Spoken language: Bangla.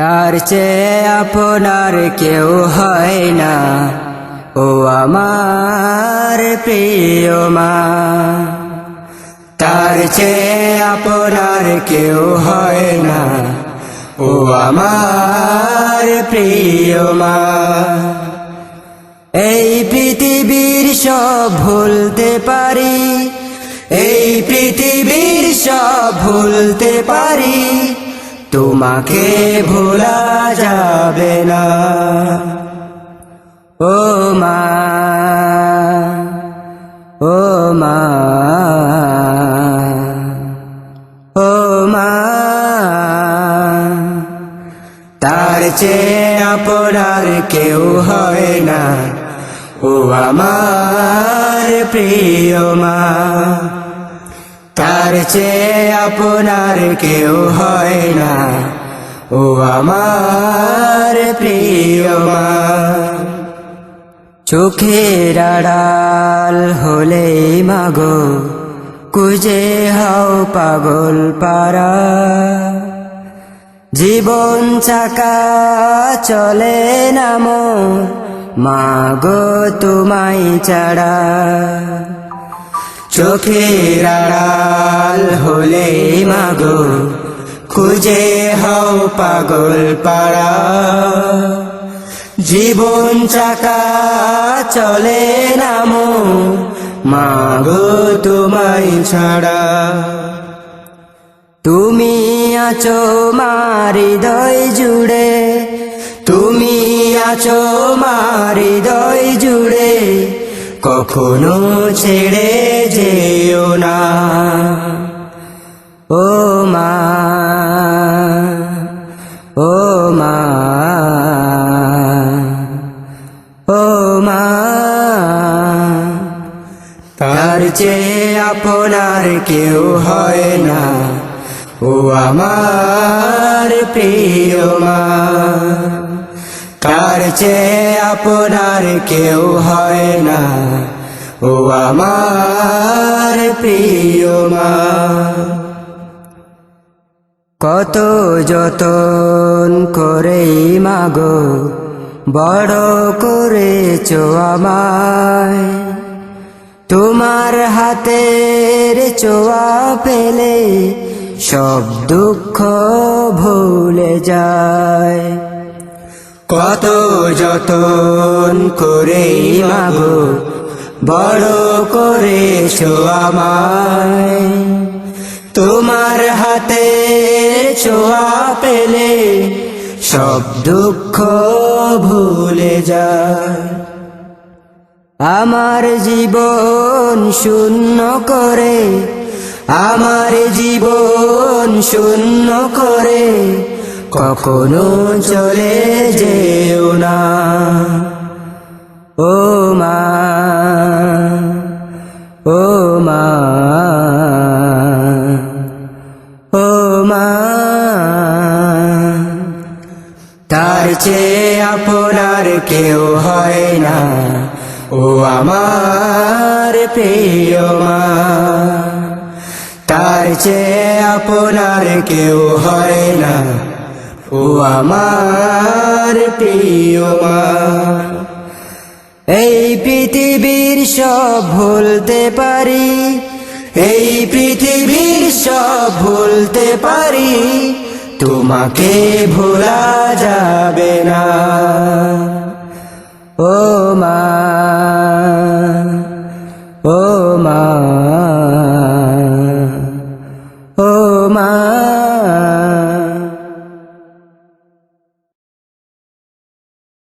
তার চেয়ে আপনার কেউ হয় না। ও আমার প্রিয় মা। তার চেয়ে আপনার কেউ হয় না। ও আমার প্রিয় মা। এই পৃথিবীর সব ভুলতে পারি। এই পৃথিবীর সব ভুলতে পারি। তোমাকে ভোলা যাবে না। ও মা ও মা ও মা, তার চেয়ে আপনার কেউ হয় না। ও আমার প্রিয় মা। তার চেয়ে আপনার কেউ হয় না। ও আমার প্রিয় মা। চোখের আড়াল হলে মাগো কুজে হাও পাগল পারা জীবন চাকা চলে নামো মাগো তোমায় ছাড়া। চোখের আড়াল হলে মাগো, খুঁজে হও পাগল পাড়া। জীবন চাকা চলে নামো, মাগো তোমায় ছাড়া। তুমি আছো মার হৃদয় জুড়ে, তুমি আছো মার হৃদয় জুড়ে, কখনো ছেড়ে ও মা, তার চেয়ে আপনার কেউ হয় না। ও আমার প্রিয় মা, তার চেয়ে আপনার কেউ হয় না। ও আমার প্রিয় মা। কত যতন করে মাগো, বড় করেছ আমায়। তোমার হাতের চোয়া পেলে সব দুঃখ ভুলে যায়। কত যতন করে মাগো, বড় করেছ আমায়। তোমার হাতের ছোঁয়া পেলে সব দুঃখ ভুলে যায়। আমার জীবন শূন্য করে, আমার জীবন শূন্য করে, কখনো চলে যেও না। ও মা। তার চেয়ে আপনার কেউ হয় না। ও আমার প্রিয় মা। তার চেয়ে আপনার কেউ হয় না। ও আমার প্রিয় মা। এই পৃথিবীর সব ভুলতে পারি। এই পৃথিবীর সব ভুলতে পারি। তোমাকে ভোলা যাবে না।